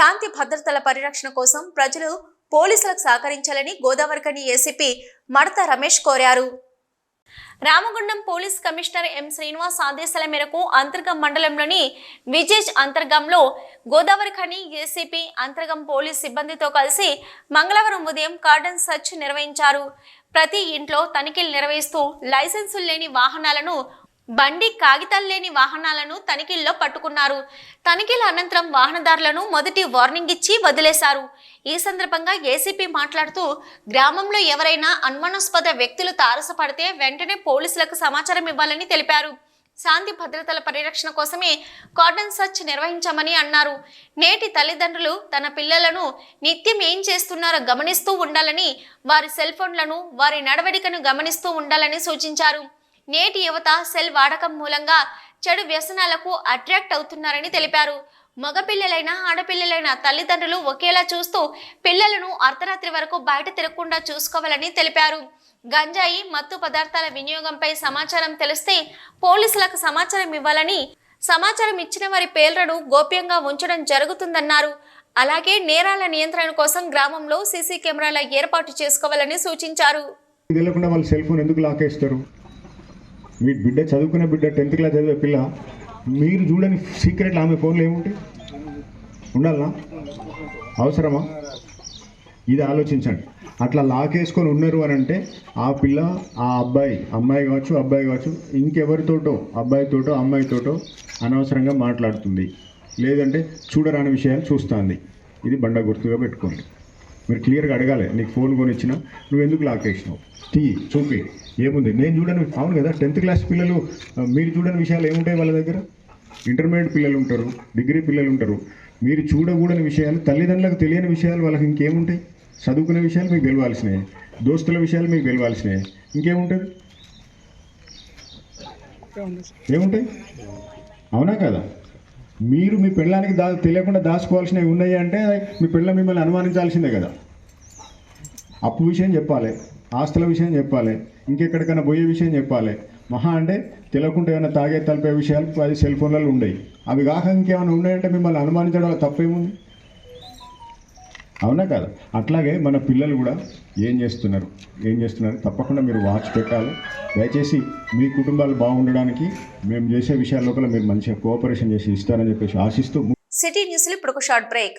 శాంతి భద్రతల పరిరక్షణ కోసం ప్రజలు పోలీసులకు సహకరించాలని గోదావరికని ఏసీపీ మడత రమేష్ కోరారు. Ramagundam police commissioner M Srinivas ఆదేశాల మేరకు అంతర్గం మండలంలోని విజేజ్ అంతర్గంలో గోదావరి ఖని ఏసీపీ అంతర్గం పోలీస్ సిబ్బందితో కలిసి మంగళవారం ఉదయం కార్డన్ సర్చ్ నిర్వహించారు. ప్రతి ఇంట్లో తనిఖీలు నిర్వహిస్తూ లైసెన్సులు లేని వాహనాలను బండి కాగితాలు లేని వాహనాలను తనిఖీల్లో పట్టుకున్నారు. తనిఖీల అనంతరం వాహనదారులను మొదటి వార్నింగ్ ఇచ్చి వదిలేశారు. ఈ సందర్భంగా ఏసీపీ మాట్లాడుతూ గ్రామంలో ఎవరైనా అనుమానాస్పద వ్యక్తులు తారసపడితే వెంటనే పోలీసులకు సమాచారం ఇవ్వాలని తెలిపారు. శాంతి భద్రతల పరిరక్షణ కోసమే కార్డన్ సర్చ్ నిర్వహించామని అన్నారు. నేటి తల్లిదండ్రులు తన పిల్లలను నిత్యం ఏం చేస్తున్నారో గమనిస్తూ ఉండాలని వారి సెల్ ఫోన్లను వారి నడవడికను గమనిస్తూ ఉండాలని సూచించారు. నేటి యువత సెల్ వాడకం మూలంగా చెడు వ్యసనాలకు అట్రాక్ట్ అవుతున్నారని తెలిపారు. మగపిల్లలైనా ఆడపిల్లలైనా తల్లిదండ్రులు ఒకేలా చూస్తూ పిల్లలను అర్ధరాత్రి వరకు బయట తిరగకుండా చూసుకోవాలని తెలిపారు. గంజాయి మత్తు పదార్థాల వినియోగంపై సమాచారం తెలిస్తే పోలీసులకు సమాచారం ఇవ్వాలని సమాచారం ఇచ్చిన వారి పేర్లను గోప్యంగా ఉంచడం జరుగుతుందన్నారు. అలాగే నేరాల నియంత్రణ కోసం గ్రామంలో సీసీ కెమెరాల ఏర్పాటు చేసుకోవాలని సూచించారు. తెలియకుండా వాళ్ళు సెల్ ఫోన్ ఎందుకు లాకేస్తారు మీ బిడ్డ చదువుకునే బిడ్డ టెన్త్ క్లాస్ చదివే పిల్ల మీరు చూడని సీక్రెట్లు ఆమె ఫోన్లో ఏముంటాయి? ఉండాలనా? అవసరమా? ఇది ఆలోచించండి. అట్లా లాకేసుకొని ఉన్నారు అని అంటే ఆ పిల్ల ఆ అబ్బాయి అమ్మాయి కావచ్చు అబ్బాయి కావచ్చు ఇంకెవరితోటో అబ్బాయితోటో అమ్మాయితోటో అనవసరంగా మాట్లాడుతుంది. లేదంటే చూడరాని విషయాలు చూస్తుంది. ఇది బండ గుర్తుగా పెట్టుకోండి. మీరు క్లియర్గా అడగాలి. నీకు ఫోన్ కొని ఇచ్చిన నువ్వు ఎందుకు లాక్ వేసినావు తీ చూపి. ఏముంది? నేను చూడని. అవును కదా టెన్త్ క్లాస్ పిల్లలు మీరు చూడని విషయాలు ఏముంటాయి వాళ్ళ దగ్గర? ఇంటర్మీడియట్ పిల్లలు ఉంటారు డిగ్రీ పిల్లలు ఉంటారు. మీరు చూడకూడని విషయాలు తల్లిదండ్రులకు తెలియని విషయాలు వాళ్ళకి ఇంకేముంటాయి? చదువుకునే విషయాలు మీకు తెలియాల్సినవి దోస్తుల విషయాలు మీకు తెలియాల్సినవి ఇంకేముంటుంది? ఏముంటాయి? అవునా కదా? మీరు మీ పెళ్ళానికి దా తెలియకుండా దాచుకోవాల్సినవి ఉన్నాయి అంటే మీ పిల్ల మిమ్మల్ని అనుమానించాల్సిందే కదా. అప్పు విషయం చెప్పాలి ఆస్తుల విషయం చెప్పాలి ఇంకెక్కడికైనా పోయే విషయం చెప్పాలి. మహా అంటే తెలియకుండా ఏమైనా తాగే తలిపే విషయాలు అది సెల్ ఫోన్లలో ఉండేవి. అవి కాక ఇంకేమైనా ఉన్నాయంటే మిమ్మల్ని అనుమానించడం తప్పేముంది? అవునా కాదు. అట్లాగే మన పిల్లలు కూడా ఏం చేస్తున్నారు? ఏం చేస్తున్నారు? తప్పకుండా మీరు వాచ్ పెట్టాలి. దయచేసి మీ కుటుంబాలు బాగుండడానికి మేము చేసే విషయాల లోపల మీరు మంచిగా కోఆపరేషన్ చేసి ఇస్తారని చెప్పేసి ఆశిస్తూ సిటీ న్యూస్లో ఇప్పుడు ఒక షార్ట్ బ్రేక్.